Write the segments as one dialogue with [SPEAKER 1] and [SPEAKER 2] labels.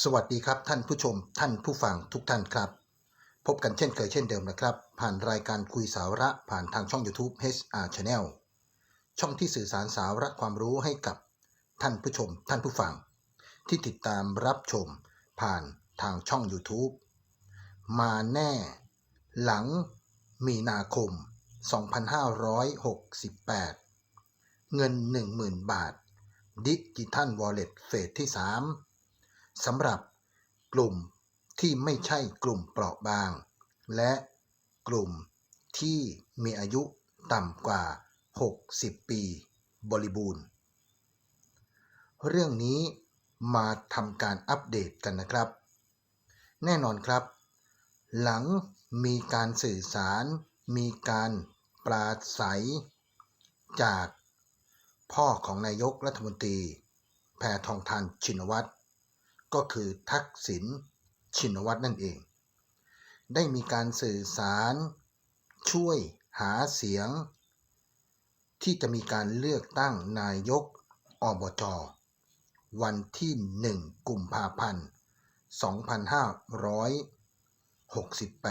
[SPEAKER 1] สวัสดีครับท่านผู้ชมท่านผู้ฟังทุกท่านครับ พบกันเช่นเคยเช่นเดิมนะครับ ผ่านรายการคุยสาระผ่านทางช่อง YouTube HR Channel ช่องที่สื่อสารสาระความรู้ให้กับท่านผู้ชม ท่านผู้ฟัง ที่ติดตามรับชมผ่านทางช่อง YouTube มาแน่ หลังมีนาคม 2568 เงิน 10,000 บาท ดิจิทัลวอลเล็ตเฟสที่ 3 สำหรับกลุ่มที่ไม่ใช่กลุ่มเปราะบาง และกลุ่มที่มีอายุต่ำกว่า 60 ปีบริบูรณ์ เรื่องนี้มาทำการอัปเดตกันนะครับ แน่นอนครับ หลังมีการสื่อสาร มีการปราศัย จากพ่อของนายกรัฐมนตรี แพทองทานชินวัตร ก็คือทักษิณชินวัตรนั่นเอง ได้มีการสื่อสาร ช่วยหาเสียง ที่จะมีการเลือกตั้งนายกอบจวันที่ 1 กุมภาพันธ์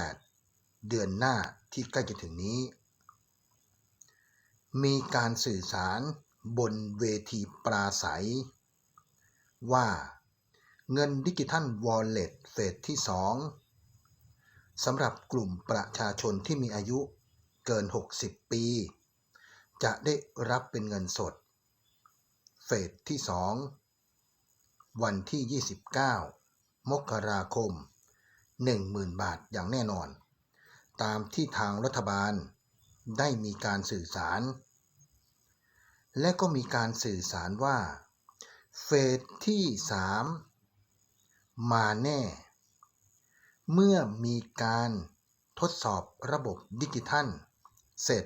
[SPEAKER 1] 2568 เดือนหน้าที่ใกล้จะถึงนี้ มีการสื่อสารบนเวทีปราศัย ว่า เงินดิจิทัลวอลเล็ตเฟสที่ 2 สำหรับกลุ่มประชาชนที่มีอายุเกิน 60 ปี จะได้รับเป็นเงินสด เฟสที่ 2 วันที่ 29 มกราคม 10,000 บาทอย่างแน่นอน ตามที่ทางรัฐบาลได้มีการสื่อสาร และก็มีการสื่อสารว่า เฟสที่ 3 มาแน่ เมื่อมีการทดสอบระบบดิจิทัล เสร็จ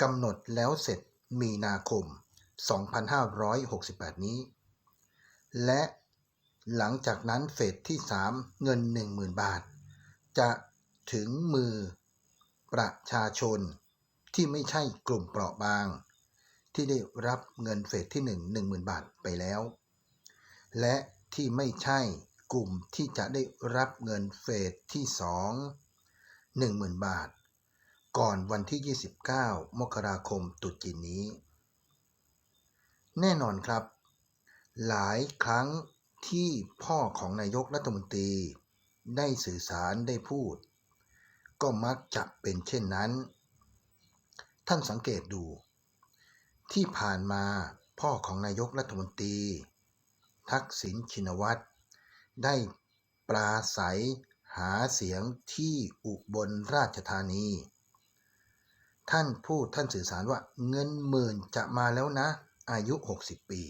[SPEAKER 1] กำหนดแล้วเสร็จมีนาคม 2568 นี้ และหลังจากนั้นเฟสที่ 3 เงิน 10,000 บาท จะถึงมือประชาชนที่ไม่ใช่กลุ่มเปราะบาง ที่ได้รับเงินเฟสที่ 1 10,000 บาทไปแล้ว และ ที่ไม่ใช่กลุ่มที่จะได้รับเงินเฟสที่ 2 10,000 บาท ก่อนวันที่ 29 มกราคมตุจีนนี้ แน่นอนครับ หลายครั้งที่พ่อของนายกรัฐมนตรี ได้สื่อสารได้พูด ก็มักจะเป็นเช่นนั้น ท่านสังเกตดู ที่ผ่านมาพ่อของนายกรัฐมนตรี ทักษิณชินวัตรได้ปราศัยหาเสียงที่อุบลราชธานี ท่านพูดท่านสื่อสารว่าเงินหมื่นจะมาแล้วนะ อายุ 60 ปี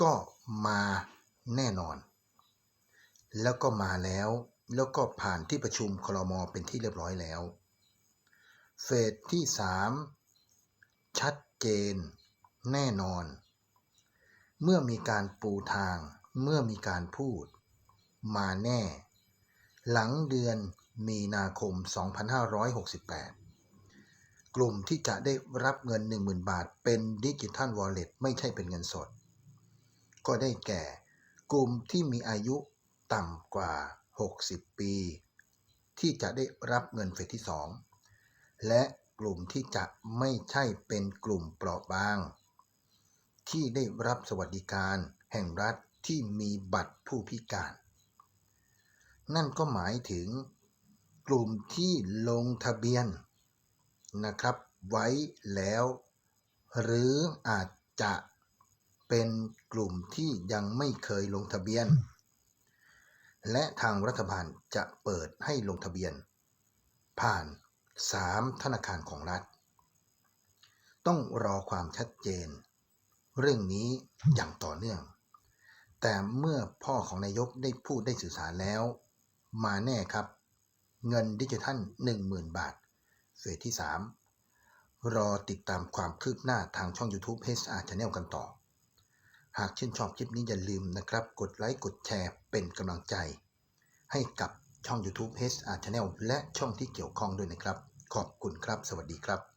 [SPEAKER 1] ก็มาแน่นอน แล้วก็มาแล้วแล้วก็ผ่านที่ประชุมคลมเป็นที่เรียบร้อยแล้ว เฟสที่ 3 ชัดเจน แน่นอน เมื่อมีการปูทาง เมื่อมีการพูด มาแน่ หลังเดือนมีนาคม 2568 กลุ่มที่จะได้รับเงิน 10,000 บาท เป็นดิจิทัลวอลเล็ตไม่ใช่เป็นเงินสด ก็ได้แก่ กลุ่มที่มีอายุต่ำกว่า 60 ปี ที่จะได้รับเงินเฟสที่ 2 และกลุ่มที่จะไม่ใช่เป็นกลุ่มเปราะบาง ที่ได้รับสวัสดิการแห่งรัฐที่มีบัตรผู้พิการ นั่นก็หมายถึงกลุ่มที่ลงทะเบียนนะครับไว้แล้ว หรืออาจจะเป็นกลุ่มที่ยังไม่เคยลงทะเบียน และทางรัฐบาลจะเปิดให้ลงทะเบียน ผ่าน 3 ธนาคารของรัฐ ต้องรอความชัดเจน เรื่องนี้อย่างต่อเนื่อง แต่เมื่อพ่อของนายกได้พูดได้สื่อสารแล้ว มาแน่ครับ เงินดิจิทัล 10,000 บาท เฟสที่ 3 รอติดตามความคืบหน้าทางช่อง YouTube HR Channel กันต่อ หากชื่นชอบคลิปนี้อย่าลืมนะครับ กดไลค์กดแชร์เป็นกำลังใจ ให้กับช่อง YouTube HR Channel และช่องที่เกี่ยวข้องด้วยนะครับ ขอบคุณครับ สวัสดีครับ